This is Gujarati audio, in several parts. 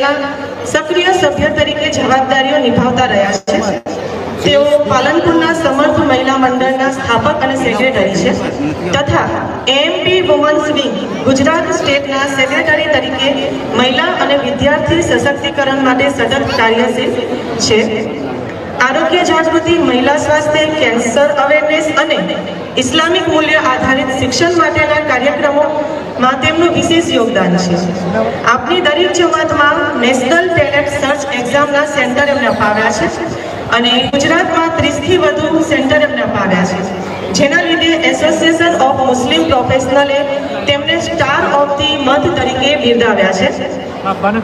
સેલના સક્રિય સભ્ય તરીકે જવાબદારીઓ નિભાવતા રહ્યા છે. તેઓ પાલનપુરના સમર્થ મહિલા મંડળના સ્થાપક અને સેક્રેટરી છે. તથા એમપી વુમન્સ વિંગ ગુજરાત સ્ટેટના સેક્રેટરી તરીકે મહિલા અને વિદ્યાર્થી સશક્તિકરણ માટે સતત કાર્યશીલ છે. આરોગ્ય જાગૃતિ, મહિલા સ્વાસ્થ્ય કેન્સર અવેરનેસ અને ઇસ્લામિક મૂલ્ય આધારિત શિક્ષણ માટેના કાર્યક્રમોમાં તેમનું વિશેષ યોગદાન છે. આપની દરેક જમાતમાં નેશનલ ટેલેન્ટ સર્ચ એક્ઝામના સેન્ટર એમને અપાવ્યા છે અને ગુજરાતમાં ત્રીસથી વધુ સેન્ટર એમને અપાવ્યા છે. જેના લીધે એસોસિએશન ઓફ મુસ્લિમ પ્રોફેશનલે તેમને ઓફ ધી મંથ તરીકે બિરદાવ્યા છે.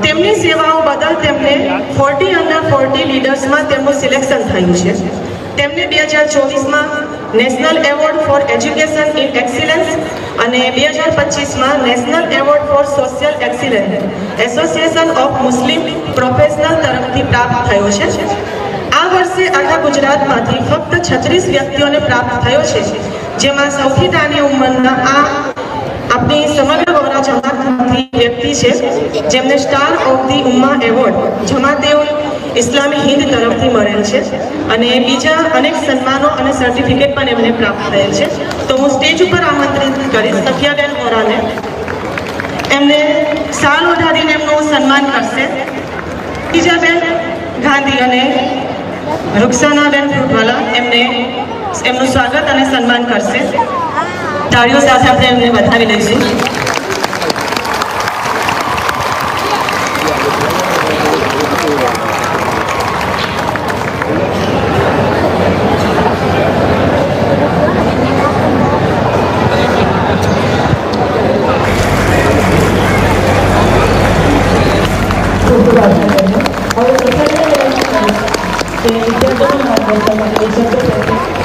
તેમની સેવાઓ બદલ તેમને ફોર્ટી અંડર ફોર્ટી લીડર્સમાં તેમનું સિલેક્શન થયું છે. તેમને બે હજાર ચોવીસમાં national award for education in excellence અને બે હજાર પચીસમાં national award for social excellence association of Muslim professional તરફથી પ્રાપ્ત થયો છે. આ વર્ષે આખા ગુજરાતમાંથી ફક્ત છત્રીસ વ્યક્તિઓને પ્રાપ્ત થયો છે. જેમાં સૌથી નાની ઉંમરના આ આપણી સમગ્ર વોરા વ્યક્તિ છે. જેમને star of the Ummah award Jamaate Islami Hind તરફથી મળેલ છે અને બીજા અનેક સન્માનો અને સર્ટિફિકેટ પણ એમને પ્રાપ્ત થયેલ છે. તો હું સ્ટેજ ઉપર આમંત્રિત કરીશ સખિયાબેન વોરાને. એમને સાલ વધારીને એમનું સન્માન કરશે. બીજાબેન ગાંધી અને રૂક્ષાનાબેન ફૂટવાલા એમને એમનું સ્વાગત અને સન્માન કરશે. તાળીઓ સાથે આપણે એમને વધાવી લઈશું.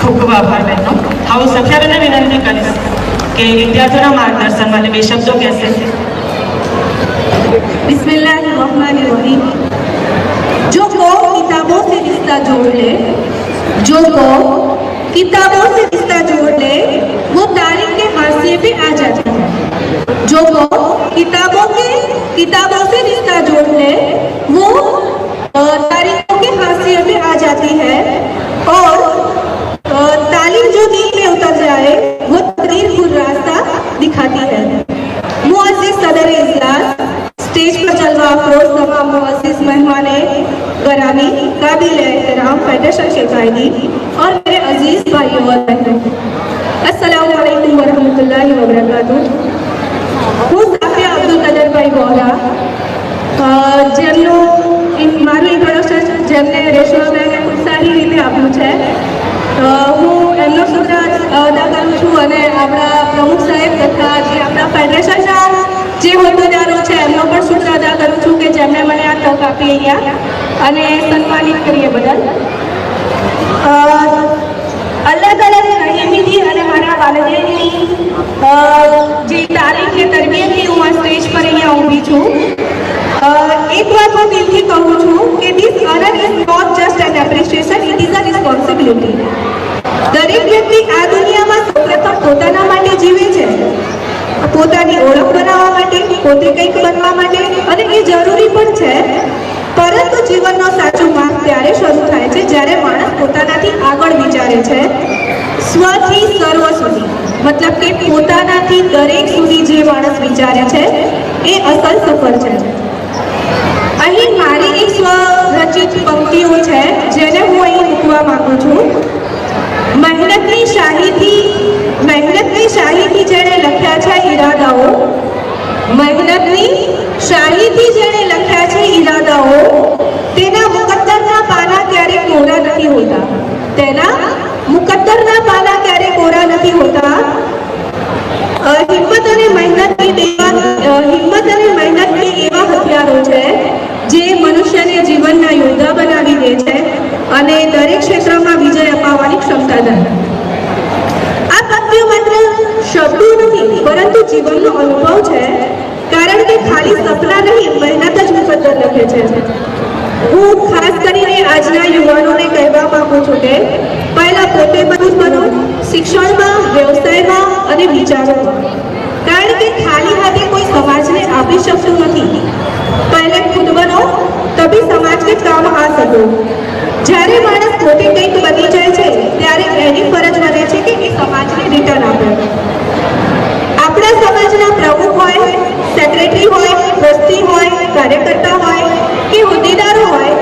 ખૂબ ખૂબ આભાર બહેનો હવે સખિયાબેનને વિનંતી કરીશ કે વિદ્યાર્થીઓના માર્ગદર્શન માટે બે શબ્દો કહેશે बिस्मिल्लाहिर्रहमानिर्रहीम जो कौम किताबों से रिश्ता जोड़ ले जो कौम किताबों से रिश्ता जोड़ ले वो तारीख के हाशिए पे आ जाती है। जो कौम किताबों के, किताबों से रिश्ता जोड़ ले वो तारीखों के हाशिए पे आ जाती है। और तालीम जो दीन में उतर जाए, वो तकरीर खुद रास्ता दिखाती है। मुअज़्ज़िज़ सदर इजलास, स्टेज पर जलवा अफरोज तमाम मुअज़्ज़िज़ मेहमान गरामी काबिल एहतराम के कायदी और मेरे અઝીઝ ભાઈઓ અસલામ વાલેકુમ વરહમતુલ્લાહ વબરકાતુ હું સાથે અબ્દુલ કદરભાઈ ગોરા જેમનું મારું એક વર્ષ છે જેમને રેશમાબેને ખૂબ સારી રીતે આપ્યું છે હું એમનો શુક્ર અદા કરું છું અને આપણા પ્રમુખ સાહેબ તથા જે આપણા ફેડરેશનના જે હોદ્દેદારો છે એમનો પણ શુક્ર અદા કરું છું કે જેમણે મને આ તક આપી અહીંયા અને સન્માનિત કરીએ બદલ એક વાત હું દિલથી કહું છું કે this honour is not just an appreciation it is a responsibility દરેક વ્યક્તિ આ દુનિયામાં સૌપ્રથમ પોતાના માટે જીવે છે. પોતાની ઓળખ બનાવવા માટે, પોતે કંઈક બનવા માટે, અને એ જરૂરી પણ છે. પરંતુ જીવનનો સાચો માર્ગ ત્યારે શરૂ થાય છે જ્યારે માણસ પોતાનાથી આગળ વિચારે છે. સ્વથી સર્વ સુધી. મતલબ કે પોતાનાથી દરેક સુધી જે માણસ વિચારે છે, એ અસલ સફળ છે. અહીં મારી એક સ્વરચિત પંક્તિઓ છે, જેને હું અહીં મૂકવા માંગુ છું. મહેનતની શાહીથી મહેનતની શાહીથી જેણે લખ્યા છે ઈરાદાઓ. મહેનતની શાહીથી જેણે લખ્યા છે ઈરાદાઓ, તેના મુકદ્દરના પાના ક્યારેક કોરા નથી હોતા. તેના મુકદ્દરના પાના ક્યારેક કોરા નથી હોતા. હિંમત અને મહેનતની એવા હિંમત અને મહેનતની એવા હથિયારો છે જે મનુષ્યને જીવનના યોદ્ધા બનાવી દે છે અને દરેક ક્ષેત્રમાં વિજય અપાવવાની ક્ષમતા ધરાવે આ પદ્ય માત્ર શબ્દો નથી, પરંતુ જીવનનો અનુભવ છે. કારણ કે ખાલી સપના નહીં, મહેનત જ મુકદ્દર લખે છે. હું ખાસ કરીને આજના યુવાનોને કહેવા માંગુ છું કે, પહેલા પોતે બધું બનો, શિક્ષણમાં, વ્યવસાયમાં અને વિચારોમાં. કારણ કે ખાલી હાથે કોઈ સમાજને આપી શકતું નથી. કરવું જ્યારે માણસ પોતે કંઈક બની જાય છે, ત્યારે એની ફરજ બને છે કે એ સમાજને રિટર્ન આપે. આપણા સમાજના પ્રમુખ હોય સેક્રેટરી હોય, વસ્તી હોય, કાર્યકર્તા હોય કે હોદ્દેદારો હોય,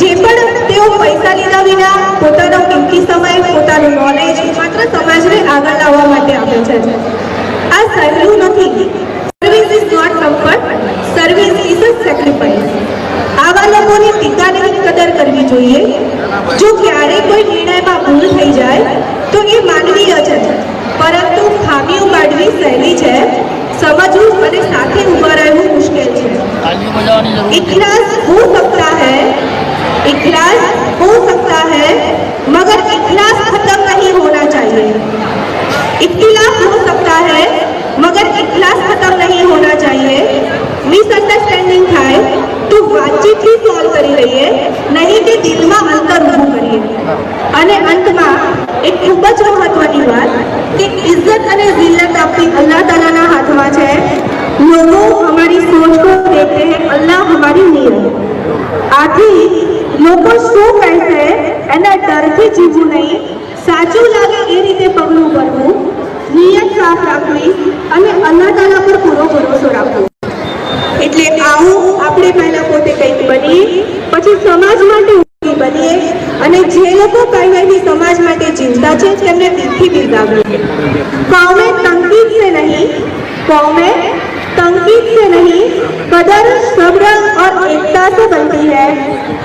જે પણ તેઓ પૈસા લીધા વિના પોતાનો કિંમતી સમય, પોતાનું નોલેજ માત્ર સમાજને આગળ લાવવા માટે આપે છે. આ સહેલું નથી service is not comfort service is a sacrifice આવા લોકોની ટીકા નહીં કદર કરવી જોઈએ જો ક્યારેય કોઈ નિર્ણયમાં ભૂલ થઈ જાય તો એ માનવીય છે પરંતુ ખામીઓ કાઢવી સહેલી છે સમજવું અને સાથે ઊભા રહેવું મુશ્કેલ છે તાલી બજાવવાની જરૂર इखलास हो सकता है इखलास हो सकता है मगर इखलास खत्म नहीं होना चाहिए इख्तिलाफ हो सकता है मगर इखलास खत्म नहीं होना चाहिए મિસઅન્ડરસ્ટેન્ડિંગ થાય તો વાતચીતથી સોલ્વ કરી લઈએ નહીં કે દિલમાં અંતર ઊભું કરીએ અને અંતમાં એક ખૂબ જ મહત્વની વાત કે ઇજ્જત અને જિલ્લત આપણી અલ્લાહ તાલાના હાથમાં છે લોકો હમારી સોચ को देखते हैं અલ્લાહ હમારી નિયત આથી લોકો શું કહેશે એના ડરથી જીવવું નહીં સાચું લાગે એ રીતે પગલું ભરવું નિયત સાફ રાખવી અને અલ્લાહ તાલા પર પૂરો ભરોસો રાખવો એટલે આવું આપણે પહેલા પોતે કંઈક બનીએ પછી સમાજ માટે ઉપયોગી બનીએ અને જે લોકો પહેલેથી સમાજ માટે ચિંતા છે તેમને દિલથી બિરદાવીએ एकता से बनती है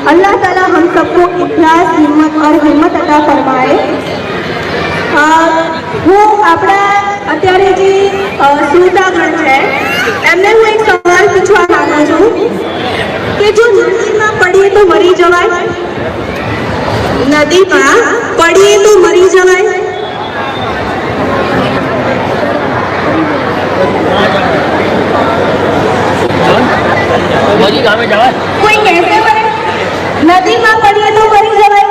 अल्लाह ताला हम सबको इखलास हिम्मत और हिम्मत अता फरमाए અ, હું આપણા અત્યારે જે અ, શ્રોતાગણ છે એમને હું એક સવાલ પૂછવા માંગુ છું કે જો નદીમાં પડીએ તો મરી જવાય નદીમાં પડીએ તો મરી જવાય બધી ગામે જવાય. કોઈ કહેશે મને? નદીમાં પડીએ તો મરી જવાય.